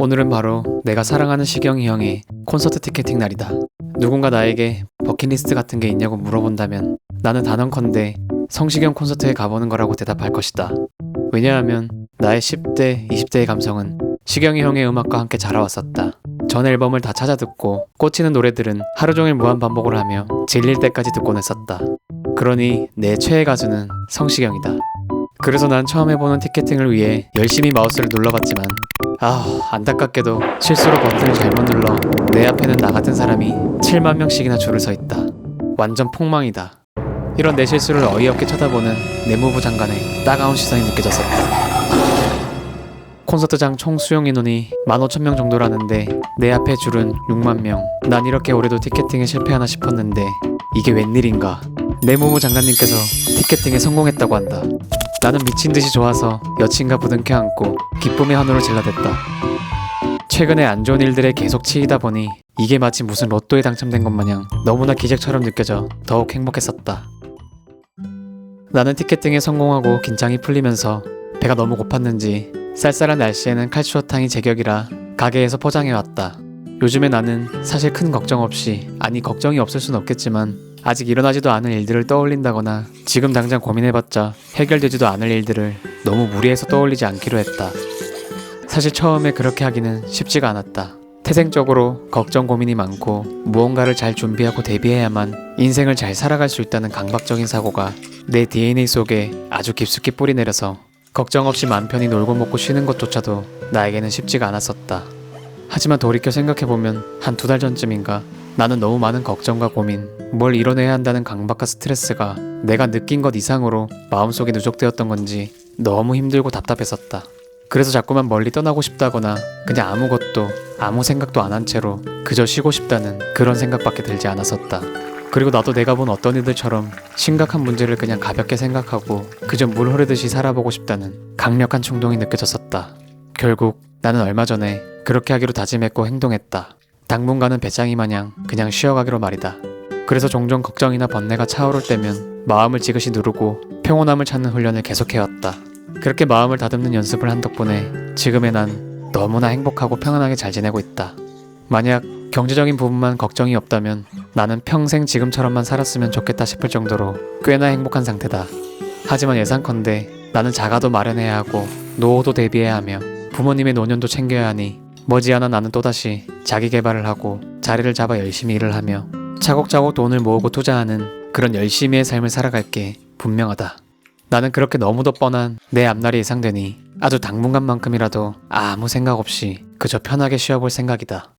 오늘은 바로 내가 사랑하는 시경이 형의 콘서트 티켓팅 날이다. 누군가 나에게 버킷리스트 같은 게 있냐고 물어본다면 나는 단언컨대 성시경 콘서트에 가보는 거라고 대답할 것이다. 왜냐하면 나의 10대, 20대의 감성은 시경이 형의 음악과 함께 자라왔었다. 전 앨범을 다 찾아 듣고 꽂히는 노래들은 하루 종일 무한 반복을 하며 질릴 때까지 듣곤 했었다. 그러니 내 최애 가수는 성시경이다. 그래서 난 처음 해보는 티켓팅을 위해 열심히 마우스를 눌러봤지만 아 안타깝게도 실수로 버튼을 잘못 눌러 내 앞에는 나 같은 사람이 7만 명씩이나 줄을 서 있다. 완전 폭망이다. 이런 내 실수를 어이없게 쳐다보는 내무부 장관의 따가운 시선이 느껴졌었다. 콘서트장 총 수용 인원이 15,000명 정도라는데 내 앞에 줄은 6만 명. 난 이렇게 올해도 티켓팅에 실패하나 싶었는데 이게 웬일인가. 내무부 장관님께서 티켓팅에 성공했다고 한다. 나는 미친 듯이 좋아서 여친과 부둥켜 안고 기쁨의 환호를 질러댔다. 최근에 안 좋은 일들에 계속 치이다 보니 이게 마치 무슨 로또에 당첨된 것 마냥 너무나 기적처럼 느껴져 더욱 행복했었다. 나는 티켓팅에 성공하고 긴장이 풀리면서 배가 너무 고팠는지 쌀쌀한 날씨에는 칼추어탕이 제격이라 가게에서 포장해 왔다. 요즘에 나는 사실 큰 걱정 없이 아니 걱정이 없을 순 없겠지만 아직 일어나지도 않은 일들을 떠올린다거나 지금 당장 고민해봤자 해결되지도 않을 일들을 너무 무리해서 떠올리지 않기로 했다. 사실 처음에 그렇게 하기는 쉽지가 않았다. 태생적으로 걱정 고민이 많고 무언가를 잘 준비하고 대비해야만 인생을 잘 살아갈 수 있다는 강박적인 사고가 내 DNA 속에 아주 깊숙이 뿌리 내려서 걱정 없이 맘 편히 놀고 먹고 쉬는 것조차도 나에게는 쉽지가 않았었다. 하지만 돌이켜 생각해보면 한 두 달 전쯤인가 나는 너무 많은 걱정과 고민, 뭘 이뤄내야 한다는 강박과 스트레스가 내가 느낀 것 이상으로 마음속에 누적되었던 건지 너무 힘들고 답답했었다. 그래서 자꾸만 멀리 떠나고 싶다거나 그냥 아무것도 아무 생각도 안 한 채로 그저 쉬고 싶다는 그런 생각밖에 들지 않았었다. 그리고 나도 내가 본 어떤 이들처럼 심각한 문제를 그냥 가볍게 생각하고 그저 물 흐르듯이 살아보고 싶다는 강력한 충동이 느껴졌었다. 결국 나는 얼마 전에 그렇게 하기로 다짐했고 행동했다. 당분간은 배짱이 마냥 그냥 쉬어가기로 말이다. 그래서 종종 걱정이나 번뇌가 차오를 때면 마음을 지그시 누르고 평온함을 찾는 훈련을 계속해왔다. 그렇게 마음을 다듬는 연습을 한 덕분에 지금의 난 너무나 행복하고 평안하게 잘 지내고 있다. 만약 경제적인 부분만 걱정이 없다면 나는 평생 지금처럼만 살았으면 좋겠다 싶을 정도로 꽤나 행복한 상태다. 하지만 예상컨대 나는 자가도 마련해야 하고 노후도 대비해야 하며 부모님의 노년도 챙겨야 하니 머지않아 나는 또다시 자기 개발을 하고 자리를 잡아 열심히 일을 하며 차곡차곡 돈을 모으고 투자하는 그런 열심히의 삶을 살아갈 게 분명하다. 나는 그렇게 너무도 뻔한 내 앞날이 예상되니 아주 당분간만큼이라도 아무 생각 없이 그저 편하게 쉬어볼 생각이다.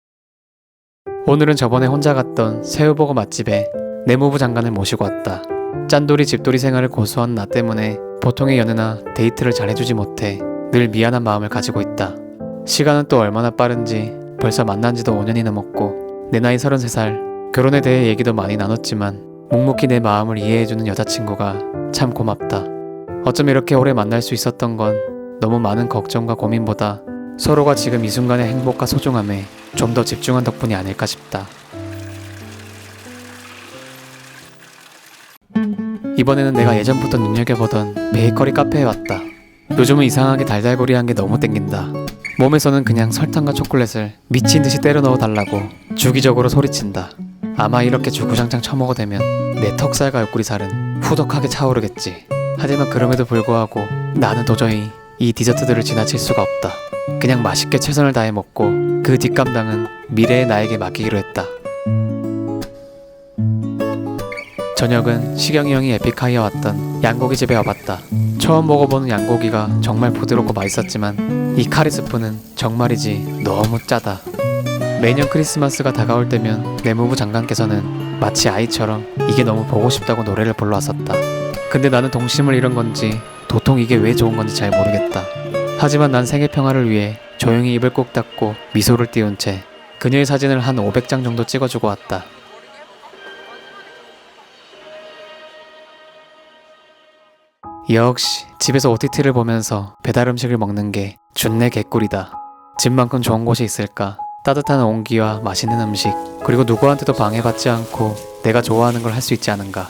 오늘은 저번에 혼자 갔던 새우버거 맛집에 내무부 장관을 모시고 왔다. 짠돌이 집돌이 생활을 고수한 나 때문에 보통의 연애나 데이트를 잘해주지 못해 늘 미안한 마음을 가지고 있다. 시간은 또 얼마나 빠른지 벌써 만난 지도 5년이 넘었고 내 나이 33살 결혼에 대해 얘기도 많이 나눴지만 묵묵히 내 마음을 이해해주는 여자친구가 참 고맙다. 어쩜 이렇게 오래 만날 수 있었던 건 너무 많은 걱정과 고민보다 서로가 지금 이 순간의 행복과 소중함에 좀 더 집중한 덕분이 아닐까 싶다. 이번에는 내가 예전부터 눈여겨보던 베이커리 카페에 왔다. 요즘은 이상하게 달달고리한 게 너무 땡긴다. 몸에서는 그냥 설탕과 초콜릿을 미친 듯이 때려 넣어 달라고 주기적으로 소리친다. 아마 이렇게 주구장창 처먹어대면 내 턱살과 옆구리 살은 후덕하게 차오르겠지. 하지만 그럼에도 불구하고 나는 도저히 이 디저트들을 지나칠 수가 없다. 그냥 맛있게 최선을 다해 먹고 그 뒷감당은 미래의 나에게 맡기기로 했다. 저녁은 시경이 형이 에픽하이에 왔던 양고기 집에 와봤다. 처음 먹어보는 양고기가 정말 부드럽고 맛있었지만 이 카리 스프는 정말이지 너무 짜다. 매년 크리스마스가 다가올 때면 내무부 장관께서는 마치 아이처럼 이게 너무 보고 싶다고 노래를 불러왔었다. 근데 나는 동심을 잃은 건지 도통 이게 왜 좋은 건지 잘 모르겠다. 하지만 난 생애 평화를 위해 조용히 입을 꼭 닫고 미소를 띄운 채 그녀의 사진을 한 500장 정도 찍어주고 왔다. 역시 집에서 OTT를 보면서 배달 음식을 먹는 게 준내 개꿀이다. 집만큼 좋은 곳이 있을까? 따뜻한 온기와 맛있는 음식, 그리고 누구한테도 방해받지 않고 내가 좋아하는 걸 할 수 있지 않은가.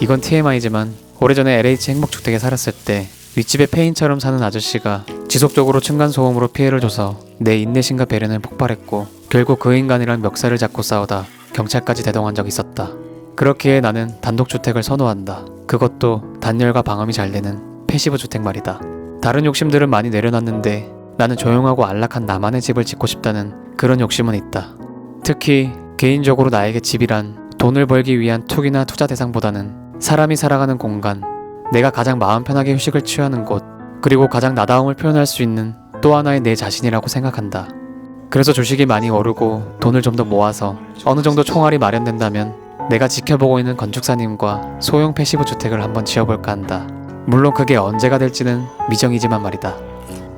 이건 TMI지만 오래전에 LH 행복주택에 살았을 때 윗집에 폐인처럼 사는 아저씨가 지속적으로 층간소음으로 피해를 줘서 내 인내심과 배려는 폭발했고 결국 그 인간이랑 멱살을 잡고 싸우다 경찰까지 대동한 적이 있었다. 그렇기에 나는 단독주택을 선호한다. 그것도 단열과 방음이 잘 되는 패시브 주택 말이다. 다른 욕심들은 많이 내려놨는데 나는 조용하고 안락한 나만의 집을 짓고 싶다는 그런 욕심은 있다. 특히 개인적으로 나에게 집이란 돈을 벌기 위한 투기나 투자 대상보다는 사람이 살아가는 공간, 내가 가장 마음 편하게 휴식을 취하는 곳, 그리고 가장 나다움을 표현할 수 있는 또 하나의 내 자신이라고 생각한다. 그래서 주식이 많이 오르고 돈을 좀 더 모아서 어느 정도 총알이 마련된다면 내가 지켜보고 있는 건축사님과 소형 패시브 주택을 한번 지어볼까 한다. 물론 그게 언제가 될지는 미정이지만 말이다.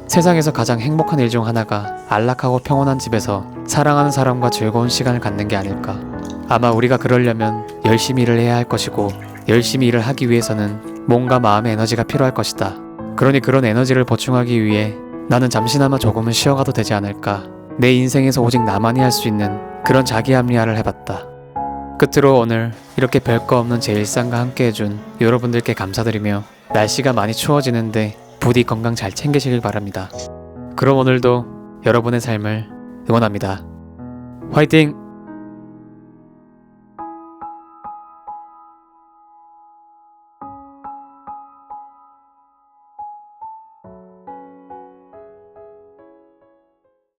세상에서 가장 행복한 일 중 하나가 안락하고 평온한 집에서 사랑하는 사람과 즐거운 시간을 갖는 게 아닐까. 아마 우리가 그러려면 열심히 일을 해야 할 것이고 열심히 일을 하기 위해서는 몸과 마음의 에너지가 필요할 것이다. 그러니 그런 에너지를 보충하기 위해 나는 잠시나마 조금은 쉬어가도 되지 않을까. 내 인생에서 오직 나만이 할 수 있는 그런 자기 합리화를 해봤다. 끝으로 오늘 이렇게 별거 없는 제 일상과 함께 해준 여러분들께 감사드리며 날씨가 많이 추워지는데 부디 건강 잘 챙기시길 바랍니다. 그럼 오늘도 여러분의 삶을 응원합니다. 화이팅!